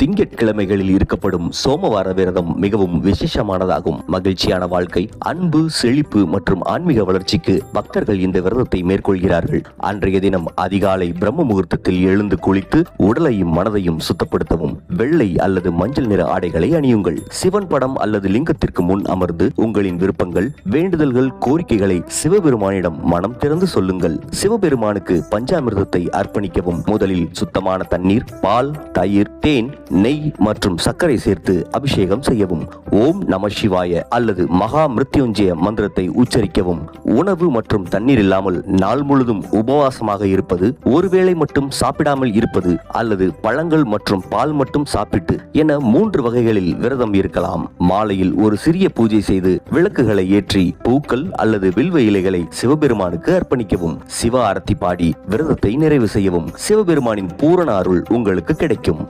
திங்கட்கிழமைகளில் இருக்கப்படும் சோமவார விரதம் மிகவும் விசேஷமானதாகும். மகிழ்ச்சியான வாழ்க்கை அன்பு செழிப்பு மற்றும் ஆன்மீக வளர்ச்சிக்கு பக்தர்கள் இந்த விரதத்தை மேற்கொள்கிறார்கள். அன்றைய தினம் அதிகாலை பிரம்ம முகூர்த்தத்தில் எழுந்து குளித்து உடலையும் மனதையும் சுத்தப்படுத்தவும் வெள்ளை அல்லது மஞ்சள் நிற ஆடைகளை அணியுங்கள். சிவன் படம் அல்லது லிங்கத்திற்கு முன் அமர்ந்து உங்களின் விருப்பங்கள் வேண்டுதல்கள் கோரிக்கைகளை சிவபெருமானிடம் மனம் திறந்து சொல்லுங்கள். சிவபெருமானுக்கு பஞ்சாமிர்தத்தை அர்ப்பணிக்கவும். முதலில் சுத்தமான தண்ணீர் பால் தயிர் தேன் நெய் மற்றும் சர்க்கரை சேர்த்து அபிஷேகம் செய்யவும். ஓம் நம சிவாய அல்லது மகா மிருத்யுஞ்சய மந்திரத்தை உச்சரிக்கவும். உணவு மற்றும் தண்ணீர் இல்லாமல் நாள் முழுதும் உபவாசமாக இருப்பது ஒருவேளை மட்டும் சாப்பிடாமல் இருப்பது அல்லது பழங்கள் மற்றும் பால் மட்டும் சாப்பிட்டு என மூன்று வகைகளில் விரதம் இருக்கலாம். மாலையில் ஒரு சிறிய பூஜை செய்து விளக்குகளை ஏற்றி பூக்கள் அல்லது வில்வ இலைகளை சிவபெருமானுக்கு அர்ப்பணிக்கவும். சிவ ஆரத்தி பாடி விரதத்தை நிறைவு செய்யவும். சிவபெருமானின் பூரண அருள் உங்களுக்கு கிடைக்கும்.